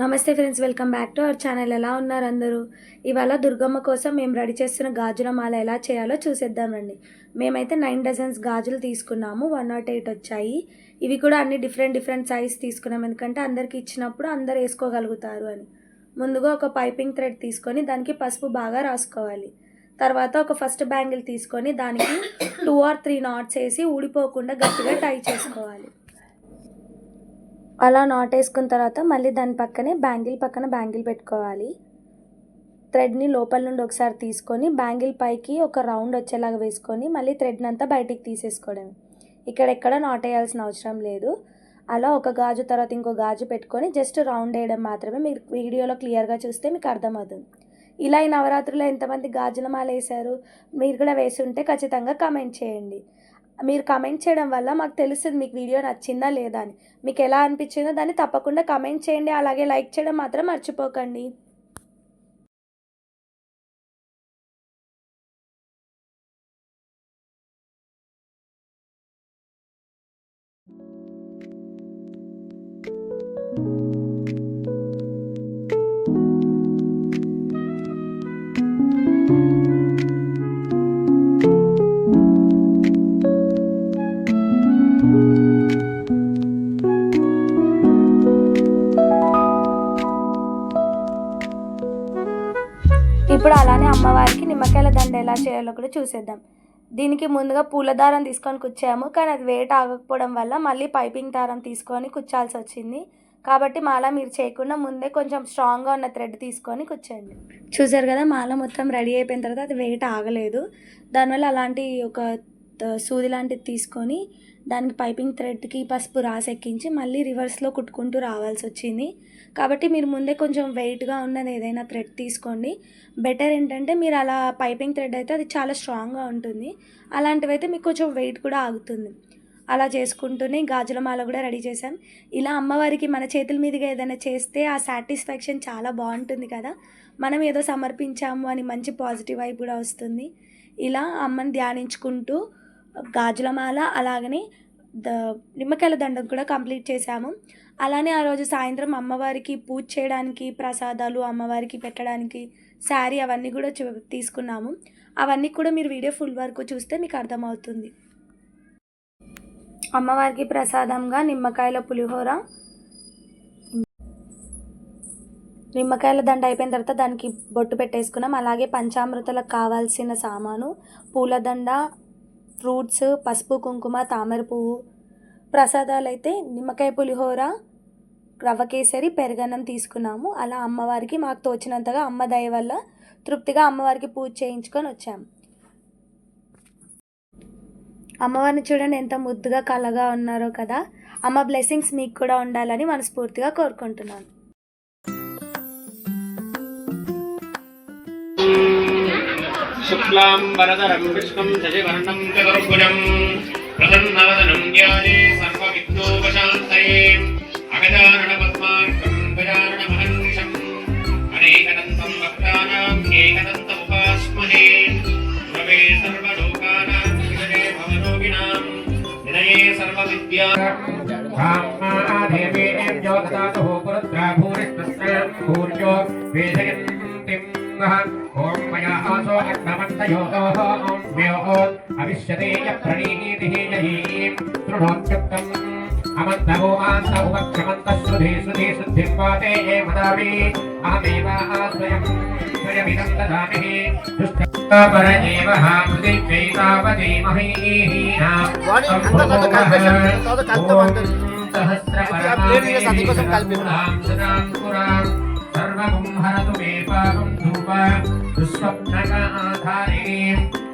నమస్తే friends welcome back to our channel. ఎలా ఉన్నారు అందరూ? ఇవాళ దుర్గమ్మ కోసం మేము రెడీ చేస్తున్న గాజుల మాల ఎలా చేయాలో చూసేద్దామండి మేమైతే నైన్ డజన్స్ గాజులు తీసుకున్నాము వన్ నాట్ ఎయిట్ వచ్చాయి. ఇవి కూడా అన్ని డిఫరెంట్ డిఫరెంట్ సైజ్ తీసుకున్నాం ఎందుకంటే అందరికి ఇచ్చినప్పుడు అందరు వేసుకోగలుగుతారు అని. ముందుగా ఒక పైపింగ్ థ్రెడ్ తీసుకొని దానికి పసుపు బాగా రాసుకోవాలి. తర్వాత ఒక ఫస్ట్ బ్యాంగిల్ తీసుకొని దానికి టూ ఆర్ త్రీ నాట్స్ వేసి ఊడిపోకుండా గట్టిగా టై చేసుకోవాలి. అలా నాట్ వేసుకున్న తర్వాత మళ్ళీ దాని పక్కనే బ్యాంగిల్ పక్కన బ్యాంగిల్ పెట్టుకోవాలి. థ్రెడ్ని లోపల నుండి ఒకసారి తీసుకొని బ్యాంగిల్ పైకి ఒక రౌండ్ వచ్చేలాగా వేసుకొని మళ్ళీ థ్రెడ్ని అంతా బయటికి తీసేసుకోవడం ఇక్కడ ఎక్కడ నాట్ వేయాల్సిన అవసరం లేదు. అలా ఒక గాజు తర్వాత ఇంకో గాజు పెట్టుకొని జస్ట్ రౌండ్ వేయడం మాత్రమే మీరు వీడియోలో క్లియర్గా చూస్తే మీకు అర్థమవుతుంది. ఇలా ఈ నవరాత్రిలో ఎంతమంది గాజుల మాల వేశారు? మీరు కూడా వేసి ఉంటే ఖచ్చితంగా కమెంట్ చేయండి. మీరు కమెంట్ చేయడం వల్ల మాకు తెలుస్తుంది మీకు వీడియో నచ్చిందా లేదా అని. మీకు ఎలా అనిపించిందో దాన్ని తప్పకుండా కమెంట్ చేయండి. అలాగే లైక్ చేయడం మాత్రం మర్చిపోకండి. ఇప్పుడు అలానే అమ్మవారికి నిమ్మకాయల దండ ఎలా చేయాలో కూడా చూసేద్దాం. దీనికి ముందుగా పూల దారం తీసుకొని కుచ్చాము కానీ అది వేట ఆగకపోవడం వల్ల మళ్ళీ పైపింగ్ దారం తీసుకొని కుచ్చాల్సి వచ్చింది. కాబట్టి మాల మీరు చేయకుండా ముందే కొంచెం స్ట్రాంగ్గా ఉన్న థ్రెడ్ తీసుకొని కూర్చోండి. చూసారు కదా మాల మొత్తం రెడీ అయిపోయిన తర్వాత అది వెయిట్ ఆగలేదు. దానివల్ల అలాంటి ఒక సూది లాంటిది తీసుకొని దానికి పైపింగ్ థ్రెడ్కి పసుపు రాసి ఎక్కించి మళ్ళీ రివర్స్లో కుట్టుకుంటూ రావాల్సి వచ్చింది. కాబట్టి మీరు ముందే కొంచెం వెయిట్గా ఉన్నది ఏదైనా థ్రెడ్ తీసుకోండి. బెటర్ ఏంటంటే మీరు అలా పైపింగ్ థ్రెడ్ అయితే అది చాలా స్ట్రాంగ్గా ఉంటుంది. అలాంటివైతే మీకు కొంచెం వెయిట్ కూడా ఆగుతుంది. అలా చేసుకుంటూనే గాజుల మాల కూడా రెడీ చేశాం. ఇలా అమ్మవారికి మన చేతుల మీదుగా ఏదైనా చేస్తే ఆ సాటిస్ఫాక్షన్ చాలా బాగుంటుంది కదా. మనం ఏదో సమర్పించాము అని మంచి పాజిటివ్ వైపు కూడా వస్తుంది. ఇలా అమ్మని ధ్యానించుకుంటూ గాజుల మాల అలాగనే ద నిమ్మకాయల దండం కూడా కంప్లీట్ చేశాము. అలానే ఆ రోజు సాయంత్రం అమ్మవారికి పూజ చేయడానికి ప్రసాదాలు అమ్మవారికి పెట్టడానికి శారీ అవన్నీ కూడా చూ- తీసుకున్నాము. అవన్నీ కూడా మీరు వీడియో ఫుల్ వరకు చూస్తే మీకు అర్థమవుతుంది. అమ్మవారికి ప్రసాదంగా నిమ్మకాయల పులిహోర. నిమ్మకాయల దండ అయిపోయిన తర్వాత దానికి బొట్టు పెట్టేసుకున్నాం. అలాగే పంచామృతలకు కావాల్సిన సామాను పూలదండ ఫ్రూట్స్ పసుపు కుంకుమ తామర పువ్వు. ప్రసాదాలు అయితే నిమ్మకాయ పులిహోర రవ్వ కేసరి పెరగన్నం తీసుకున్నాము. అలా అమ్మవారికి మాకు తోచినంతగా అమ్మ దయ వల్ల తృప్తిగా అమ్మవారికి పూజ చేయించుకొని వచ్చాము అమ్మవారిని చూడండి ఎంత ముద్దుగా కలగా ఉన్నారో కదా. అమ్మ బ్లెస్సింగ్స్ మీకు కూడా ఉండాలని మనస్ఫూర్తిగా కోరుకుంటున్నాను. शुक्लां वरदरं विष्णुं शशिवर्णं चतुर्भुजं प्रसन्नवदनं ज्ञाने सर्वविघ्नोपशान्तये अगजाननपद्मार्कं गजाननमहर्निशम् अनेकदन्तं भक्तानाम् एकदन्तमुपास्महे गुरवे सर्वलोकानां विजये भवरोगिणां निधये सर्वविद्या देवी ज्योतदातुः पुरुद्रा भूरिष्ठस्यां भूर्यो वेदयन्तिं ॐ मया आसो అవిష్యతే ప్రణీతిహీనీతృణోత్యుక్తం అమంతమోమాంత ఉపక్షమంత శృధే శృధే శుద్ధిర్పాతే సదాం పురాం సర్వగుం హరతు మే పాపం ధూప దుస్వప్నక ఆధారిణీ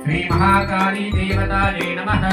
శ్రీ మహాకాళీ దేవతాయే నమః।